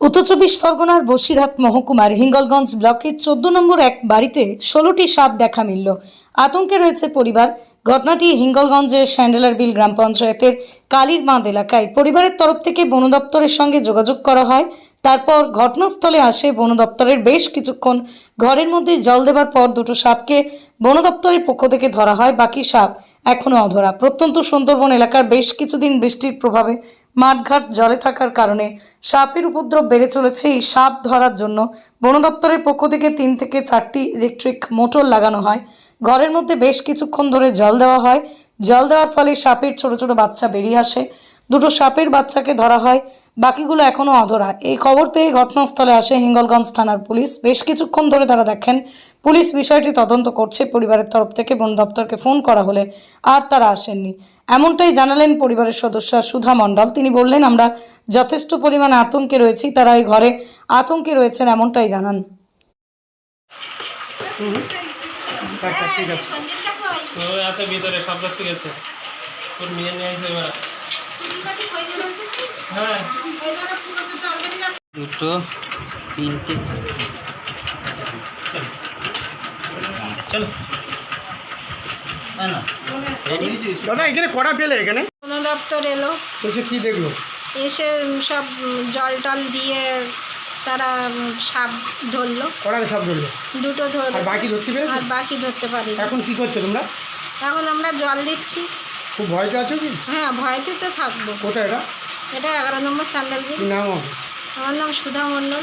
উত্তর চব্বিশ পরগনার বসিরহাট মহকুমার হিঙ্গলগঞ্জ ব্লকের চোদ্দ নম্বর এক বাড়িতে ষোলোটি সাপ দেখা মিলল। আতঙ্কে রয়েছে পরিবার। ঘটনাটি হিঙ্গলগঞ্জের স্যান্ডেলার বিল গ্রাম পঞ্চায়েতের কালীর বাঁধ এলাকায় পরিবারের তরফ থেকে বন দপ্তরের সঙ্গে যোগাযোগ করা হয়। তারপর ঘটনাস্থলে আসে বন দপ্তরের বেশ কিছুক্ষণ ঘরের মধ্যে জল দেবার পর দুটো সাপকে বন দপ্তরের পক্ষ থেকে ধরা হয়। বাকি সাপ এখনও অধরা। প্রত্যন্ত সুন্দরবন এলাকার বেশ কিছুদিন বৃষ্টির প্রভাবে মাঠঘাট জলে থাকার কারণে সাপের উপদ্রব বেড়ে চলেছে। এই সাপ ধরার জন্য বন দপ্তরের পক্ষ থেকে তিন থেকে চারটি ইলেকট্রিক মোটর লাগানো হয়। ঘরের মধ্যে বেশ কিছুক্ষণ ধরে জল দেওয়া হয়। জল দেওয়ার ফলে সাপের ছোট ছোট বাচ্চা বেরিয়ে আসে। দুটো সাপের বাচ্চাকে ধরা হয়। বাকিগুলো এখনও অধরা। এই খবর পেয়ে ঘটনাস্থলে আসে হিঙ্গলগঞ্জ থানার পুলিশ। বেশ কিছুক্ষণ ধরে তারা দেখেন পুলিশ বিষয়টি তদন্ত করছে। পরিবারের তরফ থেকে বন দপ্তরকে ফোন করা হলে আর তারা আসেননি। এমনটাই জানালেন পরিবারের সদস্য সুধা মণ্ডল। তিনি বললেন আমরা যথেষ্ট পরিমাণে আতঙ্কে রয়েছি। তারা এই ঘরে আতঙ্কে রয়েছেন এমনটাই জানান। ঠিক আছে ভিতরে সব গেছে তোর নিয়ে দুটো তিনটে। চলো। না না। দাদা এখানে কড়া পেলে এখানে? দপ্তর এলো। এসে কি দেখল? এসে সব জল টল দিয়ে তারা সাপ ধরলো। কড়াতে সব ধরলো? দুটো ধরলো বাকি ধরতে পেরেছে? আর বাকি ধরতে পারি এখন কি করছ তোমরা? এখন আমরা জল দিচ্ছি। খুব ভয়তে আছো কি? হ্যাঁ ভয়তে তো থাকব। কোথায় এটা? এটা এগারো নম্বর স্যান্ডেল কি নাম আমার নাম সুধা মণ্ডল।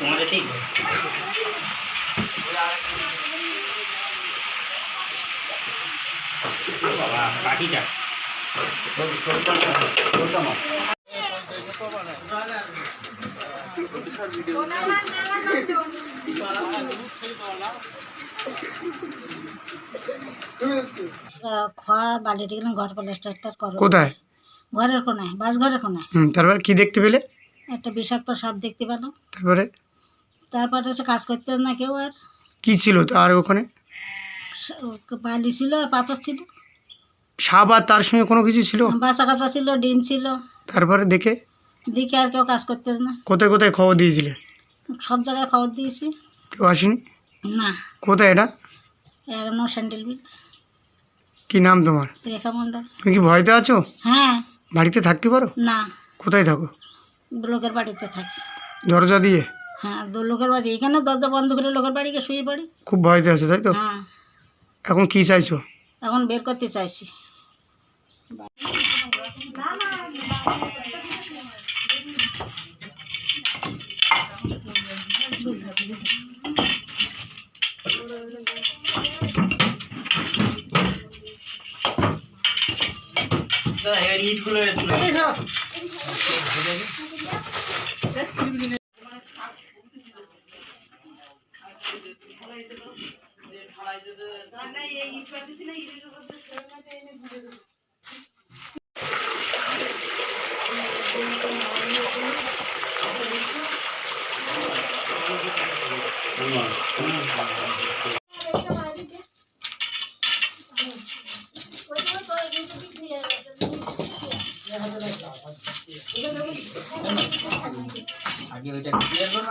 তোমাদের ঠিক বাবা খড় গেলাম ঘর করো। কোথায়? ঘরের কোনায় বাস ঘরের কোনায়। হুম তারপর কি দেখতে পেলে? একটা বিষাক্ত সাপ দেখতে পেলাম। তারপরে? তারপরে সে কাজ করতে না কেউ আর। কি ছিল আর ওখানে? বালি ছিল আর পাথর ছিল। সাপ আর তার সঙ্গে কোনো কিছু ছিল? বাচ্চা কাচ্চা ছিল ডিম ছিল। তারপরে দেখে? দিকে আর কেউ কাজ করতে না। কোথায় কোথায় খবর দিয়েছিলে? সব জায়গায় খবর দিয়েছি। কেউ আসেনি? না। কোথায় এটা? এখনও স্যান্ডেল বিল। কি নাম তোমার? রেখা মণ্ডল। তুমি কি ভয়তে আছো? হ্যাঁ। বাড়িতে থাকতে পারো? না। কোথায় থাকো? লোকের বাড়িতে থাকি। দরজা দিয়ে? হ্যাঁ দু লোকের বাড়ি। এখানে দরজা বন্ধ করে লোকের বাড়িকে শুয়ে পড়ি। খুব ভয়তে আছো তাই তো? হ্যাঁ। এখন কি চাইছো? এখন বের করতে চাইছি। ইটগুলো আগে ওইটা ক্লিয়ার করো